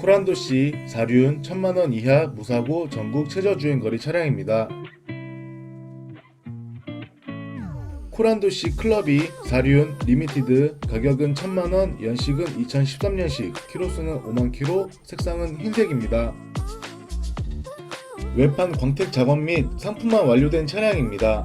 코란도시 사륜 1000만원 이하 무사고 전국 최저주행거리 차량입니다. 코란도시 클럽이 사륜 리미티드 가격은 1000만원 연식은 2013년식 키로수는 5만 키로 색상은 흰색입니다. 외판 광택 작업 및 상품만 완료된 차량입니다.